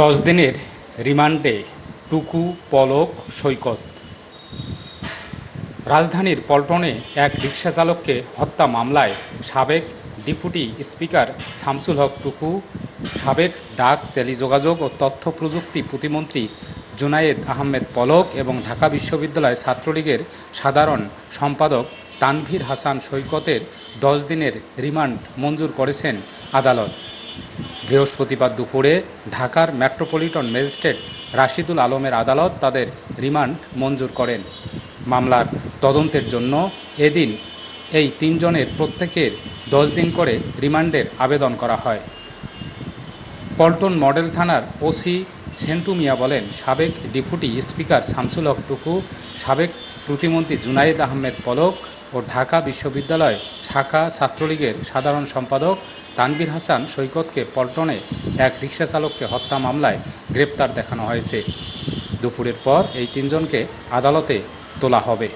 দশ দিনের রিমান্ডে টুকু পলক সৈকত। রাজধানীর পল্টনে এক রিকশাচালককে হত্যা মামলায় সাবেক ডিপুটি স্পিকার শামসুল হক টুকু, সাবেক ডাক টেলিযোগাযোগ ও তথ্য প্রযুক্তি প্রতিমন্ত্রী জুনায়েদ আহমেদ পলক এবং ঢাকা বিশ্ববিদ্যালয় ছাত্রলীগের সাধারণ সম্পাদক তানভীর হাসান সৈকতের দশ দিনের রিমান্ড মঞ্জুর করেছেন আদালত। বৃহস্পতিবার দুপুরে ঢাকার মেট্রোপলিটন ম্যাজিস্ট্রেট রাশিদুল আলমের আদালত তাদের রিমান্ড মঞ্জুর করেন। মামলার তদন্তের জন্য এদিন এই তিনজনের প্রত্যেকের দশ দিন করে রিমান্ডের আবেদন করা হয়। পল্টন মডেল থানার ওসি সেন্টু মিয়া বলেন, সাবেক ডেপুটি স্পিকার শামসুল হক টুকু, সাবেক প্রতিমন্ত্রী জুনায়েদ আহমেদ পলক ও ঢাকা বিশ্ববিদ্যালয় শাখা ছাত্রলীগের সাধারণ সম্পাদক তানভীর হাসান সৈকতকে পল্টনে এক রিক্সা চালককে হত্যা মামলায় গ্রেপ্তার দেখানো হয়েছে। দুপুরের পর এই তিনজনকে আদালতে তোলা হবে।